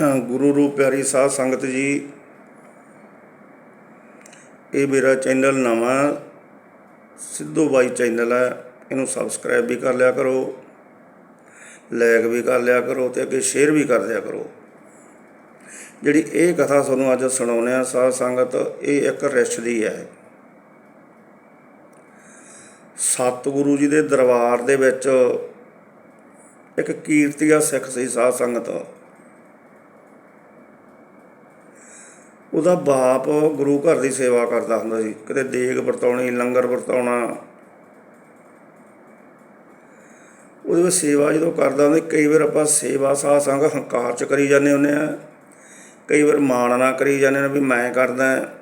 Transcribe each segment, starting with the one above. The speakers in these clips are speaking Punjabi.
ਗੁਰੂ ਰੂਪ ਪਿਆਰੀ ਸਾਧ ਸੰਗਤ ਜੀ। ਇਹ ਮੇਰਾ ਚੈਨਲ ਨਵਾਂ ਸਿੱਧੂ ਬਾਈ ਚੈਨਲ ਹੈ, ਇਹਨੂੰ ਸਬਸਕ੍ਰਾਈਬ ਵੀ ਕਰ ਲਿਆ ਕਰੋ ਲਾਈਕ ਵੀ ਕਰ ਲਿਆ ਕਰੋ ਤੇ ਅੱਗੇ ਸ਼ੇਅਰ ਵੀ ਕਰ ਦਿਆ ਕਰੋ। ਜਿਹੜੀ ਇਹ ਕਥਾ ਤੁਹਾਨੂੰ ਅੱਜ ਸੁਣਾਉਂਦੇ ਆ ਸਾਧ ਸੰਗਤ, ਇਹ ਇੱਕ ਰਿਸ਼ ਦੀ ਹੈ। ਸਤਿਗੁਰੂ ਜੀ ਦੇ ਦਰਬਾਰ ਦੇ ਵਿੱਚ ਇੱਕ ਕੀਰਤੀਆ ਸਿੱਖ ਸੀ ਸਾਧ ਸੰਗਤ। ਉਹਦਾ ਬਾਪ ਗੁਰੂ ਘਰ ਦੀ ਸੇਵਾ ਕਰਦਾ ਹੁੰਦਾ ਸੀ। ਕਿਤੇ ਦੇਗ ਵਰਤਾਉਣੀ, ਲੰਗਰ ਵਰਤਾਉਣਾ। ਉਹਦੇ ਵਿੱਚ ਸੇਵਾ ਜਦੋਂ ਕਰਦਾ ਹੁੰਦਾ, ਕਈ ਵਾਰ ਆਪਾਂ ਸੇਵਾ ਸਾਧ ਸੰਗ ਹੰਕਾਰ ਚ ਕਰੀ ਜਾਂਦੇ ਹੁੰਦੇ ਆ। ਕਈ ਵਾਰ ਮਾਣ ਨਾ ਕਰੀ ਜਾਂਦੇ ਨੇ ਵੀ ਮੈਂ ਕਰਦਾ।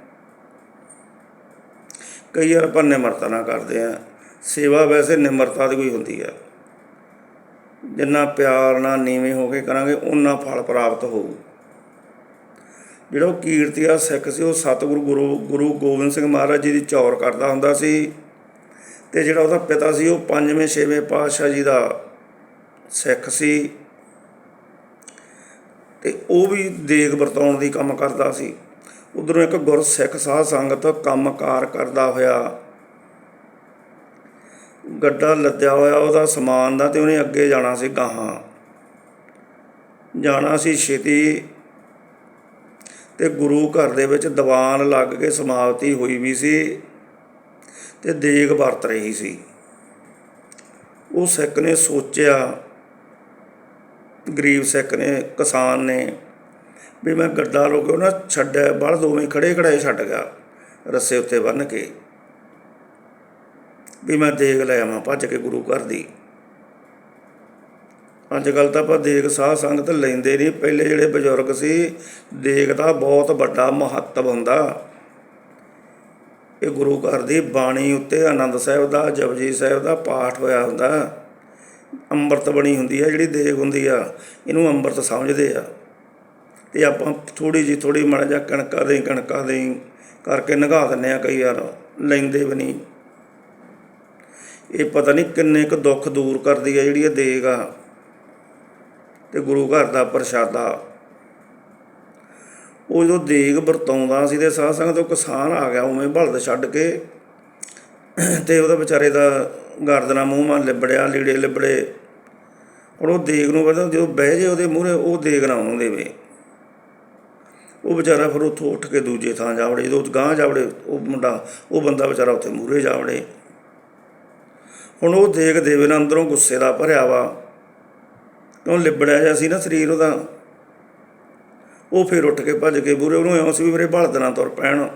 ਕਈ ਵਾਰ ਆਪਾਂ ਨਿਮਰਤਾ ਨਾ ਕਰਦੇ ਆ। ਸੇਵਾ ਵੈਸੇ ਨਿਮਰਤਾ ਦੀ ਕੋਈ ਹੁੰਦੀ ਆ। ਜਿੰਨਾ ਪਿਆਰ ਨਾਲ ਨੀਵੇਂ ਹੋ ਕੇ ਕਰਾਂਗੇ ਉਨਾ ਫਲ ਪ੍ਰਾਪਤ ਹੋਊ। ਜਿਹੜਾ ਉਹ ਕੀਰਤੀਆ ਸਿੱਖ ਸੀ, ਉਹ ਸਤਿਗੁਰੂ ਗੁਰੂ ਗੁਰੂ ਗੋਬਿੰਦ ਸਿੰਘ ਮਹਾਰਾਜ ਜੀ ਦੀ ਚੌਰ ਕਰਦਾ ਹੁੰਦਾ ਸੀ ਤੇ ਜਿਹੜਾ ਉਹਦਾ ਪਿਤਾ ਸੀ, ਉਹ ਪੰਜਵੇਂ, ਛੇਵੇਂ ਪਾਤਸ਼ਾਹ ਜੀ ਦਾ ਸਿੱਖ ਸੀ ਤੇ ਉਹ ਵੀ ਦੇਗ ਵਰਤਾਉਣ ਦੀ ਕੰਮ ਕਰਦਾ ਸੀ। ਉਧਰੋਂ ਇੱਕ ਗੁਰ ਸਿੱਖ ਸਾਧ ਸੰਗਤ ਕੰਮਕਾਰ ਕਰਦਾ ਹੋਇਆ, ਗੱਡਾ ਲੱਦਿਆ ਹੋਇਆ, ਉਹਦਾ ਸਮਾਨ ਦਾ ਤੇ ਉਹਨੇ ਅੱਗੇ ਜਾਣਾ ਸੀ ਗਾਹਾਂ। ਜਾਣਾ ਸੀ ਛੇਤੀ ਤੇ ਗੁਰੂ ਘਰ ਦੇ ਵਿੱਚ ਦੀਵਾਨ ਲੱਗ ਕੇ ਸਮਾਪਤੀ ਹੋਈ ਵੀ ਸੀ ਤੇ ਦੇਗ ਵਰਤ ਰਹੀ ਸੀ। ਉਹ ਸਿੱਖ ਨੇ ਸੋਚਿਆ, ਗਰੀਬ ਸਿੱਖ ਨੇ, ਕਿਸਾਨ ਨੇ ਵੀ ਮੈਂ ਗੱਡਾ ਰੋਕਿਓ ਨਾ ਛੱਡਿਆ ਬਲ ਦੋਵੇਂ ਖੜੇ ਖੜਾਏ ਛੱਡ ਗਿਆ, ਰੱਸੇ ਉੱਤੇ ਬੰਨ ਕੇ ਵੀ ਮੈਂ ਦੇਗ ਲੈ ਆਵਾਂ, ਭੱਜ ਕੇ ਗੁਰੂ ਘਰ ਦੀ। ਅੱਜ ਕੱਲ ਤਾਂ ਆਪਾਂ ਦੇਗ ਸਾਹ ਸੰਗਤ ਲੈਂਦੇ ਨਹੀਂ। ਪਹਿਲੇ ਜਿਹੜੇ ਬਜ਼ੁਰਗ ਸੀ ਦੇਗ ਦਾ ਬਹੁਤ ਵੱਡਾ ਮਹੱਤਵ ਹੁੰਦਾ। ਇਹ ਗੁਰੂ ਘਰ ਦੀ ਬਾਣੀ ਉੱਤੇ ਆਨੰਦ ਸਾਹਿਬ ਦਾ, ਜਪਜੀ ਸਾਹਿਬ ਦਾ ਪਾਠ ਹੋਇਆ ਹੁੰਦਾ। ਅੰਮ੍ਰਿਤ ਬਣੀ ਹੁੰਦੀ ਹੈ ਜਿਹੜੀ ਦੇਗ ਹੁੰਦੀ ਆ, ਇਹਨੂੰ ਅੰਮ੍ਰਿਤ ਸਮਝਦੇ ਆ। ਤੇ ਆਪਾਂ ਥੋੜੀ ਜੀ ਥੋੜੀ ਮੜਾ ਜਾ ਕਣਕਾਂ ਦੇ ਕਣਕਾਂ ਦੇ ਕਰਕੇ ਨਗਾ ਦਿੰਨੇ ਆ ਕਈ ਵਾਰ, ਲੈਂਦੇ ਵੀ ਨਹੀਂ। ਇਹ ਪਤਾ ਨਹੀਂ ਕਿੰਨੇ ਕੁ ਦੁੱਖ ਦੂਰ ਕਰਦੀ ਆ ਜਿਹੜੀ ਇਹ ਦੇਗ ਆ। ਤੇ ਗੁਰੂ ਘਰ ਦਾ ਪ੍ਰਸ਼ਾਦਾ। ਉਹ ਜਦੋਂ ਦੇਗ ਵਰਤਾਉਂਦਾ ਸੀ ਤੇ ਸਾਧ ਸੰਗਤ ਉਹ ਕਿਸਾਨ ਆ ਗਿਆ, ਉਵੇਂ ਬਲਦ ਛੱਡ ਕੇ ਤੇ ਉਹਦਾ ਵਿਚਾਰੇ ਦਾ ਗਰਦਨਾ ਮੂੰਹ ਮਾਂ ਲਿਬੜਿਆ, ਲੀੜੇ ਲਿਬੜੇ। ਹੁਣ ਉਹ ਦੇਗ ਨੂੰ ਕਹਿੰਦਾ, ਜਦੋਂ ਬਹਿ ਜੇ ਉਹਦੇ ਮੂਹਰੇ, ਉਹ ਦੇਗ ਨਾ ਉਹਨੂੰ ਦੇਵੇ। ਉਹ ਵਿਚਾਰਾ ਫਿਰ ਉੱਥੋਂ ਉੱਠ ਕੇ ਦੂਜੇ ਥਾਂ ਜਾਵੜੇ, ਜਦੋਂ ਗਾਂ ਜਾਵੜੇ, ਉਹ ਮੁੰਡਾ, ਉਹ ਬੰਦਾ ਵਿਚਾਰਾ ਉੱਥੇ ਮੂਹਰੇ ਜਾਵੜੇ। ਹੁਣ ਉਹ ਦੇਗ ਦੇਵੇ ਨਾ, ਅੰਦਰੋਂ ਗੁੱਸੇ ਦਾ ਭਰਿਆ ਵਾ। ਕਿਉਂ ਲਿਬੜਿਆ ਜਿਹਾ ਸੀ ਨਾ ਸਰੀਰ ਉਹਦਾ? ਉਹ ਫਿਰ ਉੱਠ ਕੇ ਭੱਜ ਕੇ ਬੂਰੇ, ਉਹਨੂੰ ਐਂ ਸੀ ਵੀ ਮੇਰੇ ਬਲਦ ਨਾ ਤੁਰ ਪੈਣ।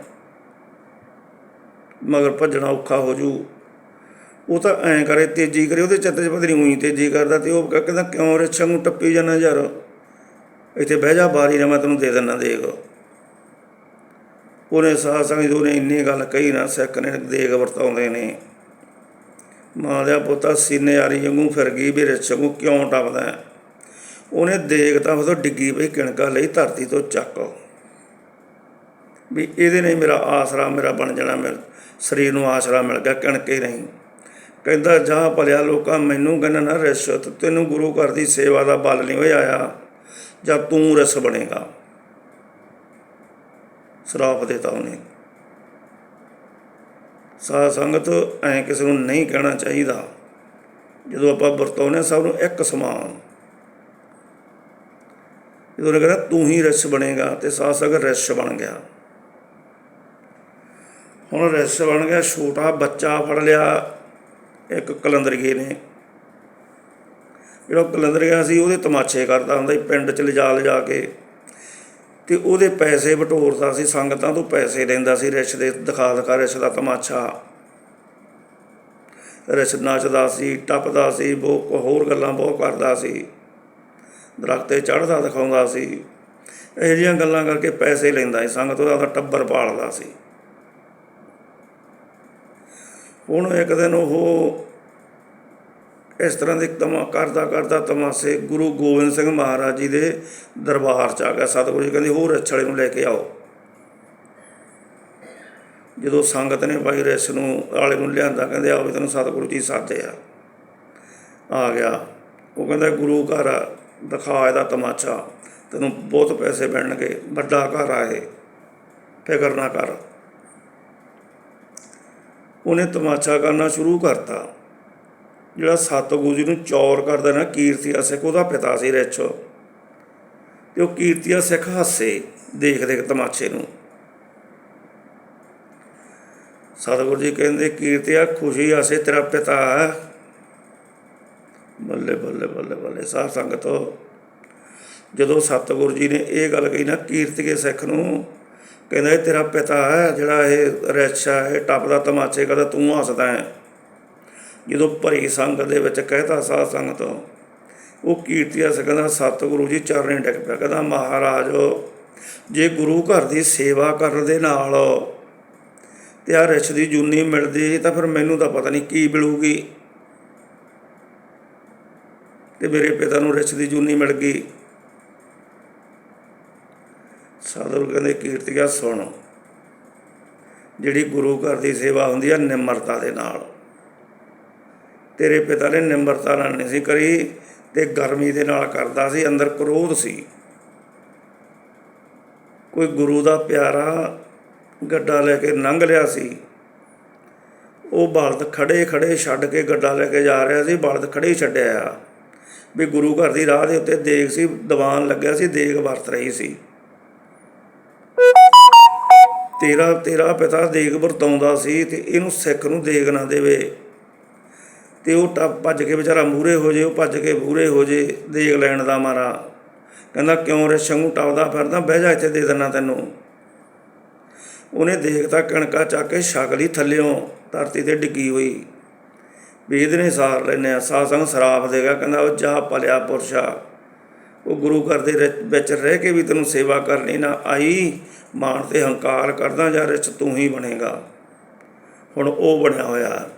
ਮਗਰ ਭੱਜਣਾ ਔਖਾ ਹੋ ਜੂ। ਉਹ ਤਾਂ ਐਂ ਕਰੇ, ਤੇਜ਼ੀ ਕਰੇ, ਉਹਦੇ ਚੱਤੇ 'ਚ ਪਤਾ ਉਹੀ ਤੇਜ਼ੀ ਕਰਦਾ ਤੇ ਉਹ ਕਹਿੰਦਾ, ਕਿਉਂ ਰਿਛਾਂ ਨੂੰ ਟੱਪੀ ਜਾਂਦਾ ਯਾਰ? ਇੱਥੇ ਬਹਿ ਜਾ ਬਾਰੀ ਨਾ ਮੈਂ ਤੈਨੂੰ ਦੇ ਦਿੰਦਾ ਦੇਗ ਉਹਨੇ ਸਾਹ ਸੰਗ ਉਹਨੇ ਇੰਨੀ ਗੱਲ ਕਹੀ ਨਾ, ਸਿੱਖ ਨੇ ਦੇਗ ਵਰਤਾਉਂਦੇ ਨੇ। ਮਾਂ ਦਾ ਪੁੱਤਾ ਸੀਨੇ ਆਰੀ ਵਾਂਗੂ ਫਿਰ ਗਈ ਵੀ ਰਿਛ ਨੂੰ ਕਿਉਂ ਟੱਪਦਾ? ਉਹਨੇ ਦੇਗ ਤਾਂ ਉਦੋਂ ਡਿੱਗੀ ਪਈ ਕਿਣਕਾ ਲਈ ਧਰਤੀ ਤੋਂ ਚੱਕ। ਵੀ ਇਹਦੇ ਨੇ ਮੇਰਾ ਆਸਰਾ ਮੇਰਾ ਬਣ ਜਾਣਾ, ਮੇਰੇ ਸਰੀਰ ਨੂੰ ਆਸਰਾ ਮਿਲ ਗਿਆ, ਕਿਣਕੇ ਨਹੀਂ ਕਹਿੰਦਾ, ਜਾ ਭਲਿਆ ਲੋਕਾਂ, ਮੈਨੂੰ ਕਹਿੰਦਾ ਨਾ ਰਿਸ਼ਵਤ, ਤੈਨੂੰ ਗੁਰੂ ਘਰ ਦੀ ਸੇਵਾ ਦਾ ਬਲ ਨਹੀਂ ਹੋਇਆ ਆਇਆ ਜਾਂ ਤੂੰ ਰਸ ਬਣੇਗਾ? ਸਰਾਪ ਦੇਤਾ ਉਹਨੇ। ਸਾਧ ਸੰਗਤ ਐ ਕਿਸੇ ਨੂੰ ਨਹੀਂ ਕਹਿਣਾ ਚਾਹੀਦਾ। ਜਦੋਂ ਆਪਾਂ ਵਰਤਾਉਂਦੇ ਸਭ ਨੂੰ ਇੱਕ ਸਮਾਨ। ਜਦੋਂ ਉਹਨੇ ਕਹਿੰਦਾ ਤੂੰ ਹੀ ਰਿਸ਼ ਬਣੇਗਾ ਤੇ ਸਾਧ ਸੰਗਤ ਰਿਸ਼ ਬਣ ਗਿਆ। ਹੁਣ ਰਿਸ਼ ਬਣ ਗਿਆ, ਛੋਟਾ ਬੱਚਾ ਫੜ ਲਿਆ, ਇੱਕ ਕਲੰਦਰੀਏ ਨੇ। ਜਿਹੜਾ ਕਲੰਦਰੀਆ ਸੀ, ਉਹਦੇ ਤਮਾਸ਼ੇ ਕਰਦਾ ਹੁੰਦਾ ਸੀ, ਪਿੰਡ ਚ ਲਿਜਾ ਲਿਜਾ ਕੇ। ਤੇ ਉਹਦੇ ਪੈਸੇ ਬਟੋਰਦਾ ਸੀ, ਸੰਗਤਾਂ ਤੋਂ ਪੈਸੇ ਲੈਂਦਾ ਸੀ, ਰਿਸ਼ ਦੇ ਦਿਖਾ ਦਿਖਾ ਰਿਸ਼ ਦਾ ਤਮਾਸ਼ਾ। ਰਿਸ਼ ਨੱਚਦਾ ਸੀ, ਟੱਪਦਾ ਸੀ, ਬਹੁਤ ਹੋਰ ਗੱਲਾਂ ਬਹੁਤ ਕਰਦਾ ਸੀ। ਦਰਖਤ ਤੇ ਚੜ੍ਹਦਾ ਦਿਖਾਉਂਦਾ ਸੀ। ਇਹ ਜਿਹੀਆਂ ਗੱਲਾਂ ਕਰਕੇ ਪੈਸੇ ਲੈਂਦਾ ਸੀ, ਸੰਗਤ ਉਹਦਾ ਟੱਬਰ ਪਾਲਦਾ ਸੀ। ਹੁਣ ਇੱਕ ਦਿਨ ਉਹ ਇਸ ਤਰ੍ਹਾਂ ਦੇ ਤਮਾ ਕਰਦਾ ਕਰਦਾ ਤਮਾਸੇ ਗੁਰੂ ਗੋਬਿੰਦ ਸਿੰਘ ਮਹਾਰਾਜ ਜੀ ਦੇ ਦਰਬਾਰ ਚ ਆ ਗਿਆ। ਸਤਿਗੁਰੂ ਜੀ ਕਹਿੰਦੇ, ਹੋਰ ਰਛੜੇ ਨੂੰ ਲੈ ਕੇ ਆਓ। ਜਦੋਂ ਸੰਗਤ ਨੇ ਭਾਈ ਰਿਸ ਨੂੰ ਆਲੇ ਨੂੰ ਲਿਆਂਦਾ, ਕਹਿੰਦੇ, ਆਓ ਵੀ ਤੈਨੂੰ ਸਤਿਗੁਰੂ ਜੀ ਸਾਦੇ ਆ ਆ ਗਿਆ। ਉਹ ਕਹਿੰਦਾ, ਗੁਰੂ ਘਰ ਦਿਖਾ ਇਹਦਾ ਤਮਾਸ਼ਾ। ਤੈਨੂੰ ਬਹੁਤ ਪੈਸੇ ਮਿਲਣਗੇ, ਵੱਡਾ ਘਰ ਆਏ ਫਿਕਰ ਨਾ ਕਰ। ਉਹਨੇ ਤਮਾਸ਼ਾ ਕਰਨਾ ਸ਼ੁਰੂ ਕਰਤਾ। ਜਿਹੜਾ ਸਤਿਗੁਰੂ ਜੀ ਨੂੰ ਚੌਰ ਕਰਦਾ ਨਾ ਕੀਰਤੀਆ ਸਿੱਖ, ਉਹਦਾ ਪਿਤਾ ਸੀ ਰਿਛ। ਤੇ ਉਹ ਕੀਰਤੀਆ ਸਿੱਖ ਹੱਸੇ ਦੇਖ ਦੇਖ ਤਮਾਸ਼ੇ ਨੂੰ। ਸਤਿਗੁਰੂ ਜੀ ਕਹਿੰਦੇ ਕੀਰਤੀਆ ਖੁਸ਼ੀ ਆਸੇ ਤੇਰਾ ਪਿਤਾ ਹੈ ਬੱਲੇ ਬੱਲੇ ਬੱਲੇ ਬੱਲੇ ਸਾਧ ਸੰਗਤੋ, ਜਦੋਂ ਸਤਿਗੁਰੂ ਜੀ ਨੇ ਇਹ ਗੱਲ ਕਹੀ ਨਾ, ਕੀਰਤੀਏ ਸਿੱਖ ਨੂੰ, ਕਹਿੰਦਾ ਇਹ ਤੇਰਾ ਪਿਤਾ ਹੈ, ਜਿਹੜਾ ਇਹ ਰਿਛਾ ਇਹ ਟੱਪਦਾ ਤਮਾਸ਼ੇ ਕਰਦਾ, ਤੂੰ ਹੱਸਦਾ ਹੈ। ਜਦੋਂ ਭਰੀ ਸੰਗਤ ਦੇ ਵਿੱਚ ਕਹਿਤਾ ਸਾਧ ਸੰਗਤ, ਉਹ ਕੀਰਤੀਆ ਸਿੱਖ ਸਤਿਗੁਰੂ ਜੀ ਚਰਨੇ ਡਿੱਗ ਪਿਆ। ਕਹਿੰਦਾ, ਮਹਾਰਾਜ, ਜੇ ਗੁਰੂ ਘਰ ਦੀ ਸੇਵਾ ਕਰਨ ਦੇ ਨਾਲ ਤੇ ਆ ਰਿਛ ਦੀ ਜੂਨੀ ਮਿਲਦੀ ਤਾਂ ਫਿਰ ਮੈਨੂੰ ਤਾਂ ਪਤਾ ਨਹੀਂ ਕੀ ਮਿਲੂਗੀ। ਤੇ ਮੇਰੇ ਪਿਤਾ ਨੂੰ ਰਿਛ ਦੀ ਜੂਨੀ ਮਿਲ ਗਈ। ਸਾਧੂ ਕਹਿੰਦੇ ਕੀਰਤੀਆ ਸੁਣ। ਜਿਹੜੀ ਗੁਰੂ ਘਰ ਦੀ ਸੇਵਾ ਹੁੰਦੀ ਆ ਨਿਮਰਤਾ ਦੇ ਨਾਲ। ਤੇਰੇ ਪਿਤਾ ਨੇ ਨਿਮਰਤਾ ਨਾਲ ਨਹੀਂ ਸੀ ਕਰੀ ਤੇ ਗਰਮੀ ਦੇ ਨਾਲ ਕਰਦਾ ਸੀ, ਅੰਦਰ ਕ੍ਰੋਧ ਸੀ। ਕੋਈ ਗੁਰੂ ਦਾ ਪਿਆਰਾ ਗੱਡਾ ਲੈ ਕੇ ਲੰਘ ਲਿਆ ਸੀ। ਉਹ ਬਲਦ ਖੜੇ ਖੜੇ ਛੱਡ ਕੇ ਗੱਡਾ ਲੈ ਕੇ ਜਾ ਰਿਹਾ ਸੀ, ਬਲਦ ਖੜੇ ਹੀ ਛੱਡਿਆ। ਆ ਵੀ ਗੁਰੂ ਘਰ ਦੀ ਰਾਹ ਦੇ ਉੱਤੇ ਦੇਗ ਸੀ, ਦੀਵਾਨ ਲੱਗਿਆ ਸੀ, ਦੇਗ ਵਰਤ ਰਹੀ ਸੀ। ਤੇਰਾ ਤੇਰਾ ਪਿਤਾ ਦੇਗ ਵਰਤਾਉਂਦਾ ਸੀ ਤੇ ਇਹਨੂੰ ਸਿੱਖ ਨੂੰ ਦੇਗ ਨਾ ਦੇਵੇ। ਤੇ ਉਹ ਟੱਪ ਭੱਜ ਕੇ ਵਿਚਾਰਾ ਮੂਰੇ ਹੋ ਜੇ, ਉਹ ਭੱਜ ਕੇ ਮੂਰੇ ਹੋ ਜੇ, ਦੇਗ ਲੈਣ ਦਾ ਮਾਰਾ। ਕਹਿੰਦਾ, ਕਿਉਂ ਰਿਛਾਂ ਨੂੰ ਟੱਪਦਾ ਫਿਰਦਾ? ਬਹਿ ਜਾ ਇੱਥੇ, ਦੇ ਦਿੰਨਾ ਤੈਨੂੰ। ਉਹਨੇ ਦੇਖਤਾ ਕਣਕਾ ਚੱਕ ਕੇ ਛਕ ਲਈ ਥੱਲਿਓਂ, ਧਰਤੀ ਤੇ ਡਿੱਗੀ ਹੋਈ। ਵੀ ਇਹਦੇ ਨੇ ਸਾਰ ਲੈਨੇ ਆ ਸਾਧ ਸੰਗ ਸਰਾਪ ਦੇਗਾ ਕਹਿੰਦਾ, ਉਹ ਜਾ ਪਲਿਆ ਪੁਰਸ਼ਾ, ਉਹ ਗੁਰੂ ਘਰ ਦੇ ਵਿੱਚ ਰਹਿ ਕੇ ਵੀ ਤੈਨੂੰ ਸੇਵਾ ਕਰਨੀ ਨਾ ਆਈ, ਮਾਣ ਤੇ ਹੰਕਾਰ ਕਰਦਾ ਜਾਂ ਰਿਚ ਤੂੰ ਹੀ ਬਣੇਗਾ। ਹੁਣ ਉਹ ਬਣਿਆ ਹੋਇਆ।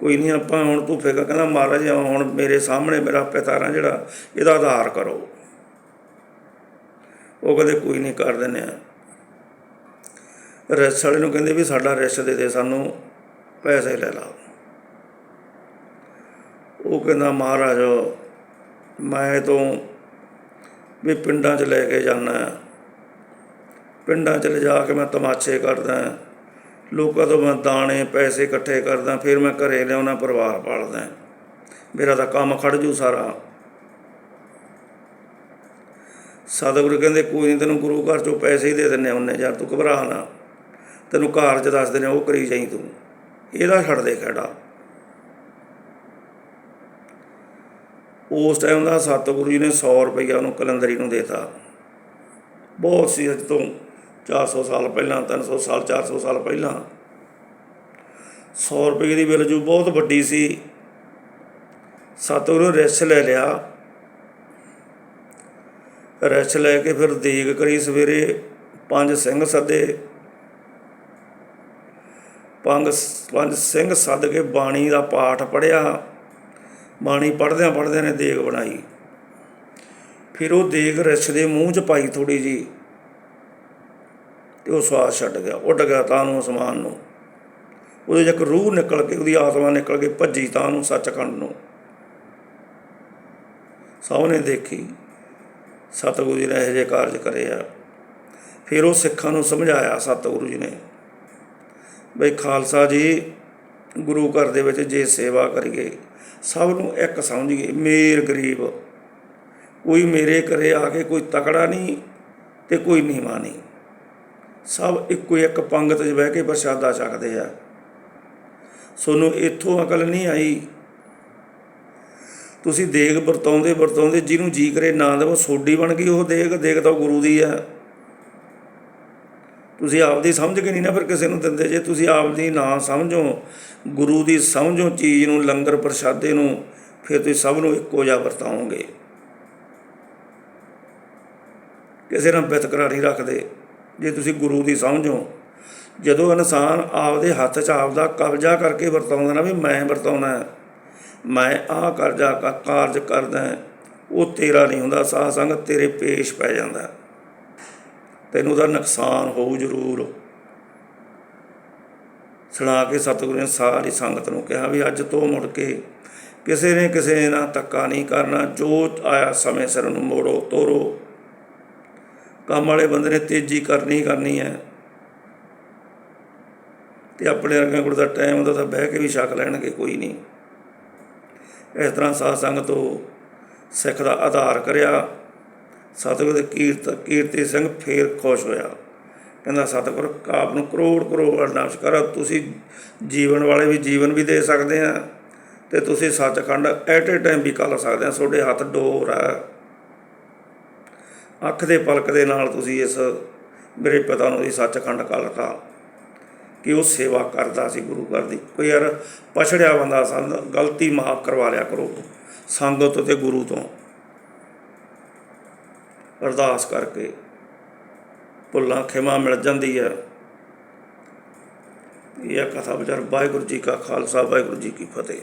ਕੋਈ ਨਹੀਂ, ਆਪਾਂ ਹੁਣ ਤੂੰ ਫਿਕਰ ਕਹਿੰਦਾ ਮਹਾਰਾਜ ਹੁਣ ਮੇਰੇ ਸਾਹਮਣੇ ਮੇਰਾ ਪਿਤਾਰਾ ਜਿਹੜਾ, ਇਹਦਾ ਆਧਾਰ ਕਰੋ। ਉਹ ਕਦੇ ਕੋਈ ਨਹੀਂ ਕਰ ਦਿੰਦੇ ਆ। ਰਿਸ ਵਾਲੇ ਨੂੰ ਕਹਿੰਦੇ ਵੀ ਸਾਡਾ ਰਿਸ ਦੇ ਦੇ ਸਾਨੂੰ। ਪੈਸੇ ਲੈ ਲਾ। ਉਹ ਕਹਿੰਦਾ, ਮਹਾਰਾਜ, ਮੈਂ ਤੋਂ ਵੀ ਪਿੰਡਾਂ 'ਚ ਲੈ ਕੇ ਜਾਣਾ ਪਿੰਡਾਂ 'ਚ ਲਿਜਾ ਕੇ ਮੈਂ ਤਮਾਸ਼ੇ ਕਰਦਾ ਲੋਕਾਂ ਤੋਂ ਮੈਂ ਦਾਣੇ, ਪੈਸੇ ਇਕੱਠੇ ਕਰਦਾ। ਫਿਰ ਮੈਂ ਘਰੇ ਲਿਆਉਣਾ, ਪਰਿਵਾਰ ਪਾਲਦਾ। ਮੇਰਾ ਤਾਂ ਕੰਮ ਖੜ ਜੂ ਸਾਰਾ। ਸਤਿਗੁਰੂ ਕਹਿੰਦੇ, ਕੋਈ ਨਹੀਂ, ਤੈਨੂੰ ਗੁਰੂ ਘਰ ਚੋਂ ਪੈਸੇ ਹੀ ਦੇ ਦਿੰਨੇ ਉਹਨੇ ਯਾਰ ਤੂੰ ਘਬਰਾ ਨਾ। ਤੈਨੂੰ ਕਾਰਜ ਦੱਸ ਦਿੰਨੇ ਉਹ ਕਰੀ ਜਾਈ ਤੂੰ। ਇਹਦਾ ਛੱਡ ਦੇ ਖੜਾ। ਉਸ ਟਾਈਮ ਦਾ ਸਤਿਗੁਰੂ ਜੀ ਨੇ 100 ਰੁਪਈਆ ਉਹਨੂੰ ਕਲੰਦਰੀ ਨੂੰ ਦੇਤਾ। ਬਹੁਤ ਸੀ ਅੱਜ ਤੋਂ 400 ਸਾਲ ਪਹਿਲਾਂ 300 ਸਾਲ 400 ਸਾਲ ਪਹਿਲਾਂ। 100 ਰੁਪਏ ਦੀ ਵੈਲਿਊ ਬਹੁਤ ਵੱਡੀ ਸੀ। ਸਤਿਗੁਰੂ ਨੇ ਰਿਛ ਲੈ ਲਿਆ। ਰਿਛ ਲੈ ਕੇ ਫਿਰ ਦੇਗ ਕਰੀ ਸਵੇਰੇ ਪੰਜ ਸਿੰਘ ਸੱਦੇ। ਪੰਜ ਪੰਜ ਸਿੰਘ ਸੱਦ ਕੇ ਬਾਣੀ ਦਾ ਪਾਠ ਪੜਿਆ ਬਾਣੀ ਪੜਦਿਆਂ ਪੜਦਿਆਂ ਨੇ ਦੇਗ ਬਣਾਈ। ਫਿਰ ਉਹ ਦੇਗ ਰਿਛ ਦੇ ਮੂੰਹ 'ਚ ਪਾਈ ਥੋੜੀ ਜੀ ਤੇ ਉਹ ਸਵਾਦ ਛੱਡ ਗਿਆ। ਉੱਡ ਗਿਆ ਤਾਂ ਨੂੰ ਅਸਮਾਨ ਨੂੰ। ਉਹਦੇ 'ਚ ਇੱਕ ਰੂਹ ਨਿਕਲ ਕੇ, ਉਹਦੀ ਆਤਮਾ ਨਿਕਲ ਕੇ ਭੱਜੀ ਤਾਂ ਨੂੰ ਸੱਚਖੰਡ ਨੂੰ। ਸਭ ਨੇ ਦੇਖੀ, ਸਤਿਗੁਰੂ ਜੀ ਨੇ ਇਹੋ ਜਿਹੇ ਕਾਰਜ ਕਰੇ ਆ। ਫਿਰ ਉਹ ਸਿੱਖਾਂ ਨੂੰ ਸਮਝਾਇਆ ਸਤਿਗੁਰੂ ਜੀ ਨੇ। ਬਈ ਖਾਲਸਾ ਜੀ, ਗੁਰੂ ਘਰ ਦੇ ਵਿੱਚ ਜੇ ਸੇਵਾ ਕਰੀਏ, ਸਭ ਨੂੰ ਇੱਕ ਸਮਝੀਏ, ਮੇਰ ਗਰੀਬ। ਕੋਈ ਮੇਰੇ ਘਰੇ ਆ ਕੇ ਕੋਈ ਤਕੜਾ ਨਹੀਂ ਤੇ ਕੋਈ ਨੀਵਾਂ ਨਹੀਂ। ਸਭ ਇੱਕੋ ਇੱਕ ਪੰਗਤ 'ਚ ਬਹਿ ਕੇ ਪ੍ਰਸ਼ਾਦਾ ਛਕਦੇ ਆ। ਸੋਨੂੰ ਇੱਥੋਂ ਅਕਲ ਨਹੀਂ ਆਈ। ਤੁਸੀਂ ਦੇਗ ਵਰਤਾਉਂਦੇ ਵਰਤਾਉਂਦੇ ਜਿਹਨੂੰ ਜੀ ਕਰੇ ਨਾ ਦੇਵੋ ਸੋਡੀ ਬਣ ਗਈ, ਉਹ ਦੇਗ ਦੇਗ ਤਾਂ ਗੁਰੂ ਦੀ ਆ। ਤੁਸੀਂ ਆਪਦੀ ਸਮਝ ਕੇ ਨਹੀਂ ਨਾ ਫਿਰ ਕਿਸੇ ਨੂੰ ਦਿੰਦੇ। ਜੇ ਤੁਸੀਂ ਆਪਦੀ ਨਾ ਸਮਝੋ, ਗੁਰੂ ਦੀ ਸਮਝੋ ਚੀਜ਼ ਨੂੰ, ਲੰਗਰ ਪ੍ਰਸ਼ਾਦੇ ਨੂੰ, ਫਿਰ ਤੁਸੀਂ ਸਭ ਨੂੰ ਇੱਕੋ ਜਿਹਾ ਵਰਤਾਓਗੇ। ਕਿਸੇ ਨਾਲ ਵਿਤਕਰਾ ਨਹੀਂ ਰੱਖਦੇ। ਜੇ ਤੁਸੀਂ ਗੁਰੂ ਦੀ ਸਮਝੋ, ਜਦੋਂ ਇਨਸਾਨ ਆਪਦੇ ਹੱਥ 'ਚ ਆਪਦਾ ਕਬਜ਼ਾ ਕਰਕੇ ਵਰਤਾਉਂਦਾ ਨਾ ਵੀ ਮੈਂ ਵਰਤਾਉਣਾ, ਮੈਂ ਆਹ ਕਰਜਾ ਕਾਰਜ ਕਰਦਾ, ਉਹ ਤੇਰਾ ਨਹੀਂ ਹੁੰਦਾ ਸਾਧ ਸੰਗਤ ਤੇਰੇ ਪੇਸ਼ ਪੈ ਜਾਂਦਾ। ਤੈਨੂੰ ਦਾ ਨੁਕਸਾਨ ਹੋਊ ਜ਼ਰੂਰ। ਸੁਣਾ ਕੇ ਸਤਿਗੁਰੂ ਨੇ ਸਾਰੀ ਸੰਗਤ ਨੂੰ ਕਿਹਾ ਵੀ ਅੱਜ ਤੋਂ ਮੁੜ ਕੇ ਕਿਸੇ ਨੇ ਕਿਸੇ ਨਾਲ ਧੱਕਾ ਨਹੀਂ ਕਰਨਾ, ਜੋ ਆਇਆ ਸਮੇਂ ਸਿਰ ਨੂੰ ਮੋੜੋ, ਤੋਰੋ। ਕੰਮ ਵਾਲੇ ਬੰਦੇ ਨੇ ਤੇਜ਼ੀ ਕਰਨੀ ਕਰਨੀ ਹੈ। ਤੇ ਆਪਣੇ ਵਰਗਿਆਂ ਕੋਲ ਤਾਂ ਟਾਈਮ ਹੁੰਦਾ, ਤਾਂ ਬਹਿ ਕੇ ਵੀ ਛਕ ਲੈਣਗੇ, ਕੋਈ ਨਹੀਂ। ਇਸ ਤਰ੍ਹਾਂ ਸਾਧ ਸੰਗਤ ਤੋਂ ਸਿੱਖ ਦਾ ਆਧਾਰ ਕਰਿਆ। ਸਤਿਗੁਰ ਦੇ ਕੀਰਤ ਕੀਰਤੀ ਸਿੰਘ ਫੇਰ ਖੁਸ਼ ਹੋਇਆ। ਕਹਿੰਦਾ, ਸਤਿਗੁਰ, ਆਪ ਨੂੰ ਕਰੋੜ ਕਰੋੜ ਨਮਸਕਾਰ ਤੁਸੀਂ ਜੀਵਨ ਵਾਲੇ ਵੀ ਜੀਵਨ ਵੀ ਦੇ ਸਕਦੇ ਆ ਤੇ ਤੁਸੀਂ ਸੱਚਖੰਡ ਐਟ ਏ ਟਾਈਮ ਵੀ ਕਰ ਸਕਦੇ ਆ। ਤੁਹਾਡੇ ਹੱਥ ਡੋਰ ਹੈ ਅੱਖ ਦੇ ਪਲਕ ਦੇ ਨਾਲ ਤੁਸੀਂ ਇਸ ਮੇਰੇ ਪਿਤਾ ਨੂੰ ਵੀ ਸੱਚਖੰਡ ਕਲਤਾ ਕਿ ਉਹ ਸੇਵਾ ਕਰਦਾ ਸੀ ਗੁਰੂ ਘਰ ਦੀ। ਕੋਈ ਯਾਰ ਪਛੜਿਆ ਬੰਦਾ ਸੰਦ, ਗਲਤੀ ਮਾਫ ਕਰਵਾ ਲਿਆ ਕਰੋ। ਸੰਗਤ ਤੇ ਗੁਰੂ ਤੋਂ। ਅਰਦਾਸ ਕਰਕੇ ਭੁੱਲਾਂ ਖਿਮਾ ਮਿਲ ਜਾਂਦੀ ਹੈ ਇਹ ਕਥਾ ਵਿਚਾਰ ਵਾਹਿਗੁਰੂ ਜੀ ਕਾ ਖਾਲਸਾ, ਵਾਹਿਗੁਰੂ ਜੀ ਕੀ ਫਤਿਹ।